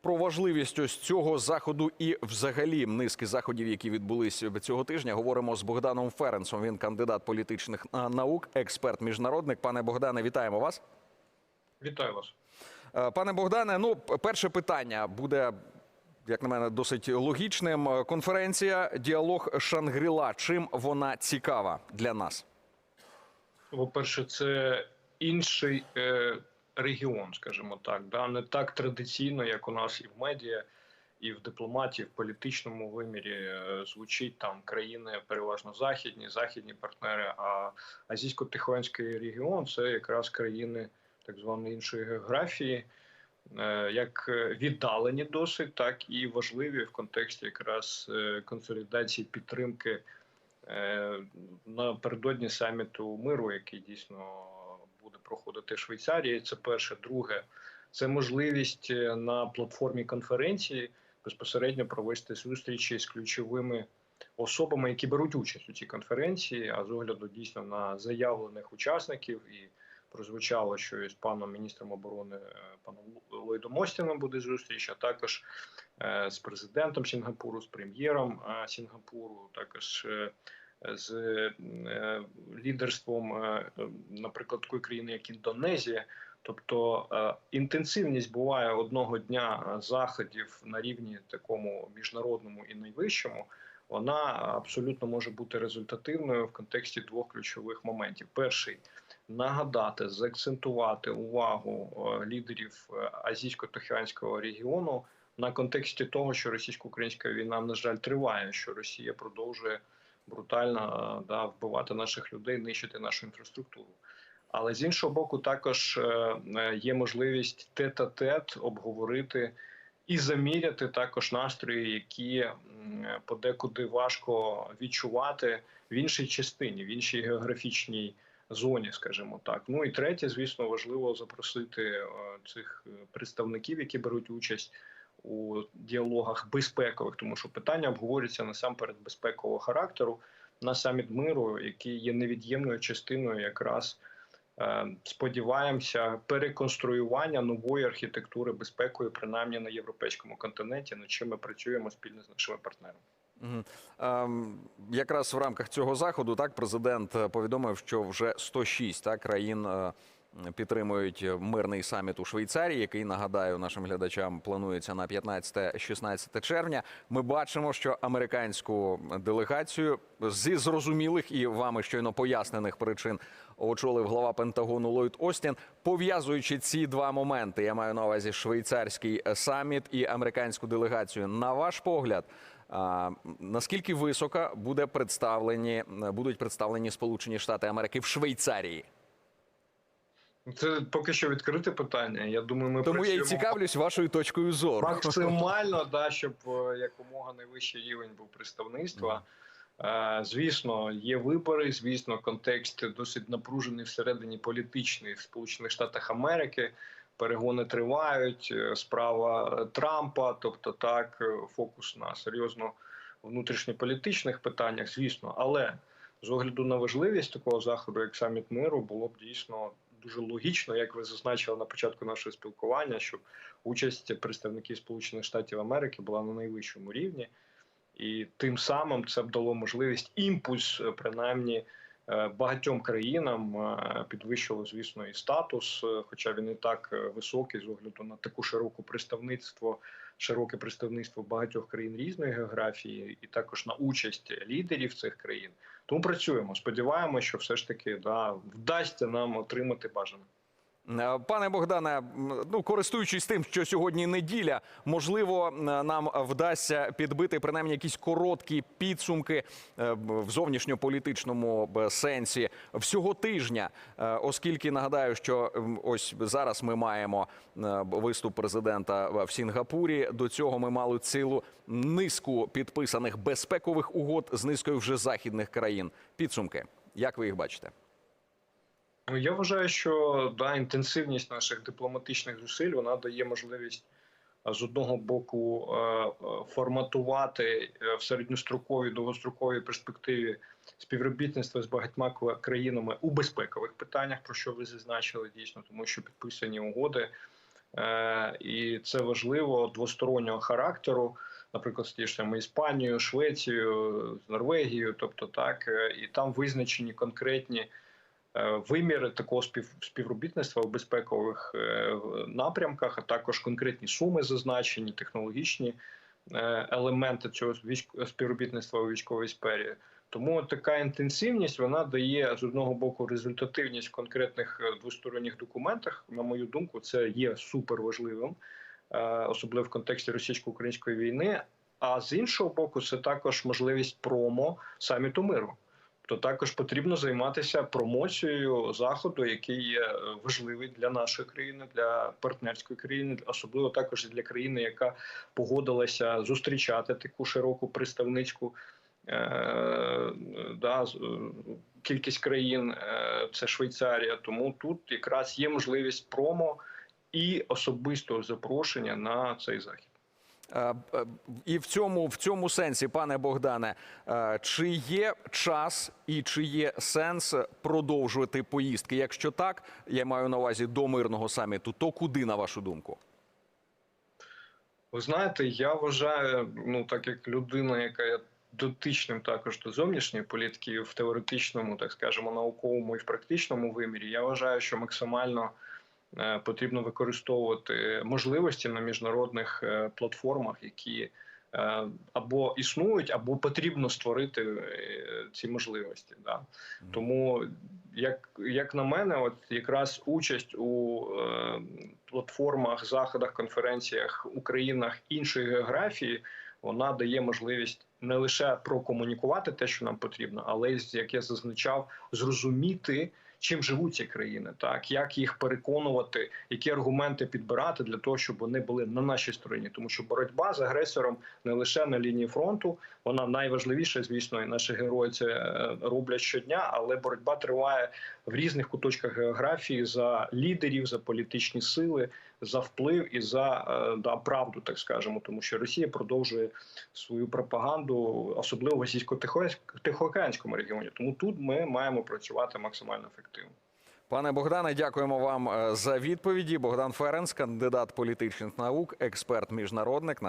Про важливість ось цього заходу і взагалі низки заходів, які відбулись цього тижня, говоримо з Богданом Ференцем. Він кандидат політичних наук, експерт міжнародник. Пане Богдане, вітаємо вас. Вітаю вас. Е, Пане Богдане, ну перше питання буде. Як на мене, досить логічним. Е, Конференція Діалог Шангріла. Чим вона цікава для нас? По-перше, це інший е, регіон, скажімо так, да? не так традиційно, як у нас і в медіа, і в дипломатії, в політичному вимірі е, звучить там країни переважно західні, західні партнери. А азійсько-тихоанський регіон це якраз країни так званої іншої географії. е, Як віддалені досить, так і важливі в контексті якраз е, консолідації підтримки напередодні саміту миру, який дійсно проходити в Швейцарії. Це перше. Друге, це можливість е, на платформі конференції безпосередньо провести зустрічі з ключовими особами, які беруть участь у цій конференції. А з огляду дійсно на заявлених учасників і прозвучало, що і з паном міністром оборони е, паном Ллойдом Остіном буде зустріч, а також е, з президентом Сінгапуру, з прем'єром Сінгапуру, також з е, лідерством, е, наприклад, такої країни, як Індонезія. Тобто е, інтенсивність буває одного дня заходів на рівні такому міжнародному і найвищому. Вона абсолютно може бути результативною в контексті двох ключових моментів: перший нагадати, заакцентувати увагу лідерів азійсько-тихоокеанського регіону на контексті того, що російсько-українська війна, на жаль, триває, що Росія продовжує брутально да, вбивати наших людей, нищити нашу інфраструктуру. Але з іншого боку, також е, е, є можливість тет-а-тет обговорити і заміряти також настрої, які подекуди важко відчувати в іншій частині, в іншій географічній зоні, скажімо так. Ну і третє, звісно, важливо запросити е, цих представників, які беруть участь у діалогах безпекових, тому що питання обговорюється насамперед безпекового характеру на саміт миру, який є невід'ємною частиною якраз. е, Сподіваємося, переконструювання нової архітектури безпекою, принаймні на європейському континенті, над чим ми працюємо спільно з нашими партнерами. Ем, Якраз в рамках цього заходу так президент е, повідомив, що вже 106 так, країн е, підтримують мирний саміт у Швейцарії, який нагадаю нашим глядачам планується на 15-16 червня. Ми бачимо, що американську делегацію зі зрозумілих і вами щойно пояснених причин очолив глава Пентагону Ллойд Остін, пов'язуючи ці два моменти. Я маю на увазі швейцарський саміт і американську делегацію. На ваш погляд. А, наскільки високо буде представлені будуть представлені Сполучені Штати Америки в Швейцарії? Це поки що відкрите питання. Я думаю, ми Тому я і цікавлюсь вашою точкою зору. максимально, да, щоб е, якомога найвищий рівень був представництва. Е, Звісно, є вибори. Звісно, контекст досить напружений всередині політичний в Сполучених Штатах Америки. Перегони тривають. е, Справа Трампа, тобто так, фокус на серйозно внутрішньополітичних питаннях, звісно, але з огляду на важливість такого заходу, як саміт миру, було б дійсно дуже логічно, як ви зазначили на початку нашого спілкування, щоб участь представників Сполучених Штатів Америки була на найвищому рівні, і тим самим це б дало можливість імпульс, е, принаймні. Е, Багатьом країнам е, підвищило, звісно, і статус, е, хоча він і так високий з огляду на таку широку представництво, широке представництво багатьох країн різної географії, і також на участь лідерів цих країн. Тому працюємо. Сподіваємося, що все ж таки да, вдасться нам отримати бажане. Е, Пане Богдане, ну користуючись тим, що сьогодні неділя, можливо, нам вдасться підбити принаймні якісь короткі підсумки е, в зовнішньополітичному сенсі всього тижня, Е, оскільки нагадаю, що ось зараз ми маємо е, виступ президента в Сінгапурі. До цього ми мали цілу низку підписаних безпекових угод з низкою вже західних країн. Підсумки, як ви їх бачите? Ну, я вважаю, що да, інтенсивність наших дипломатичних зусиль вона дає можливість з одного боку форматувати е, в середньостроковій довгостроковій перспективі співробітництво з багатьма країнами у безпекових питаннях, про що ви зазначили дійсно, тому що підписані угоди. Е, і це важливо двостороннього характеру, наприклад, з тією ж Іспанією, Швецією, Норвегією, тобто так, е, і там визначені конкретні виміри такого спів, співробітництва у безпекових е, напрямках, а також конкретні суми зазначені, технологічні е, елементи цього співробітництва у військовій сфері. Тому така інтенсивність вона дає з одного боку результативність в конкретних е, двосторонніх документах. На мою думку, це є супер важливим, е, особливо в контексті російсько-української війни. А з іншого боку, це також можливість промо саміту миру. То також потрібно займатися промоцією заходу, який є е, важливий для нашої країни, для партнерської країни, особливо також для країни, яка погодилася зустрічати таку широку представницьку е, да, е, кількість країн. Це Швейцарія. Тому тут якраз є можливість промо і особистого запрошення на цей захід. Е, е, І в цьому, в цьому сенсі, пане Богдане, е, чи є час і чи є сенс продовжувати поїздки? Якщо так, я маю на увазі до мирного саміту, то куди, на вашу думку? Ви знаєте, я вважаю, ну так як людина, яка є дотичним також до зовнішньої політики в теоретичному, так скажемо, науковому і в практичному вимірі, я вважаю, що максимально потрібно використовувати можливості на міжнародних е, платформах, які е, або існують, або потрібно створити е, ці можливості. Да. Тому, як, як на мене, от якраз участь у е, платформах, заходах, конференціях у країнах іншої географії, вона дає можливість не лише прокомунікувати те, що нам потрібно, але як я зазначав, зрозуміти. Чим живуть ці країни, так? Як їх переконувати, які аргументи підбирати для того, щоб вони були на нашій стороні, тому що боротьба з агресором не лише на лінії фронту, вона найважливіша, звісно, і наші герої це е, роблять щодня, але боротьба триває в різних куточках географії за лідерів, за політичні сили, за вплив і за е, да, правду, так скажемо, тому що Росія продовжує свою пропаганду, особливо в російсько-тихоокеанському регіоні. Тому тут ми маємо працювати максимально ефективно. Пане Богдане, дякуємо вам е, за відповіді. Богдан Ференс, кандидат політичних наук, експерт міжнародник.